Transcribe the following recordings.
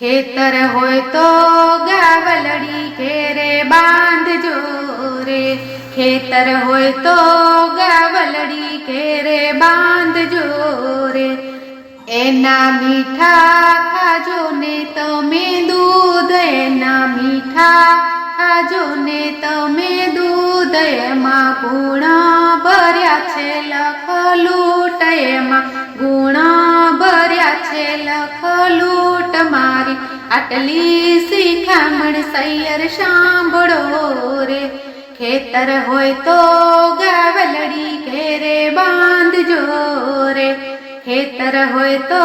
ખેતર હોય તો ગાવલડી ઘેરે બાંધજો રે. ખેતર હોય તો ગાવલડી ઘેરે બાંધજો રે. એના મીઠા ખાજો ને તમે દૂધ, એના મીઠા ખાજો ને તમે દૂધ, એમાં ગુણ ભર્યા છે લખલૂટ એમાં. ગુણ ભર્યા છે લખલૂટ મારી. આટલી શીખામણ સૈયર સાંભળો રે. ખેતર હોય તો ગાવલડી ઘેરે બાંધજો રે. ખેતર હોય તો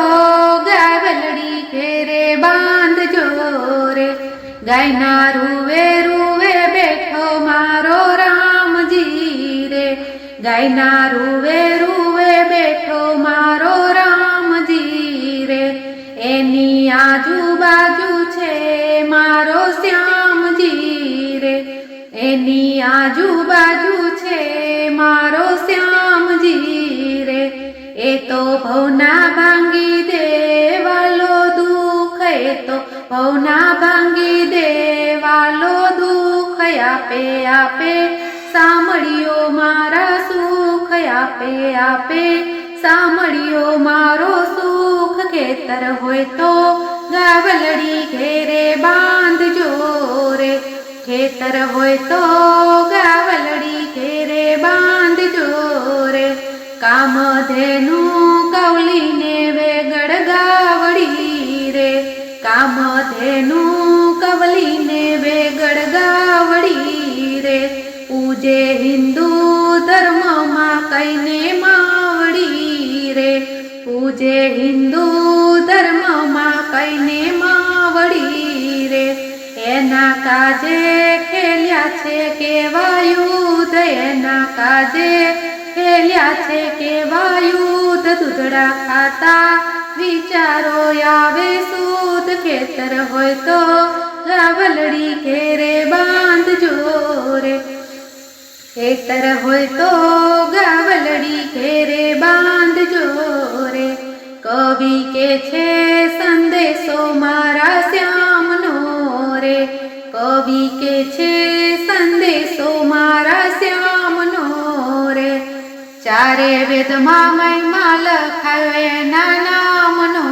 ગાવલડી ઘેરે બાંધજો રે. ગાયના રૂવે રૂવે બેઠો રે ગાયના રૂવે રૂવે બેઠો મારો રામજી રે એની આજુબાજુ છે મારો શ્યામજી રે એની આજુબાજુ છે મારો શ્યામજી રે એ તો ભવના ભાંગી દેવાલો દુઃખ, એ તો ભવના ભાંગી દેવાલો દુઃખ, આપે આપે સાંભળ્યો મારા આપે આપે. સાંભળ્યો મારો સુખ ખેતર હોય તો ગાવલડી ઘેરે બાંધજો રે. ખેતર હોય તો ગાવલડી ઘેરે બાંધજો રે. કામધેનું કવલીને ધર્મમાં માવડી રે. પૂજે હિન્દુ ધર્મમાં કઈને માવડી રે. એના કાજે ખેલ્યા છે કેવા યુદ્ધ એના કાજે ખેલ્યા છે કેવા યુદ્ધ દૂધડા ખાતા વિચારો આવે સૂદ. ખેતર હોય તો ગાવલડી ઘેરે બાંધજો. ખેતર હોય તો ગાવલડી ઘેરે બાંધજો રે. કવિ કે છે સંદેશો મારા શ્યામનો રે. કવિ કે છે સંદેશો મારા શ્યામનો રે. ચારે વેદમાં મહિમા લખાયો એના નામનો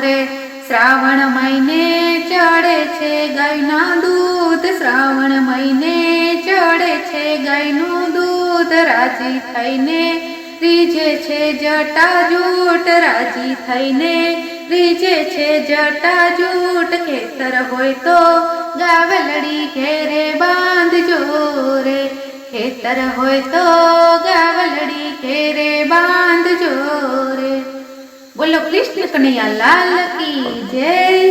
રે. શ્રાવણ મહિને ચડે છે ગાયના દૂધ શ્રાવણ મહિને ગાયનું દૂધ રાજી થઈને રીજે છે જટા જૂટ, રાજી થઈને રીજે છે જટા જૂટ, ખેતર હોય તો ગાવલડી ઘેરે બાંધજો રે. ખેતર હોય તો ગાવલડી ઘેરે બાંધજો રે. બોલો કૃષ્ણ કનૈયા, લાલ કી જય.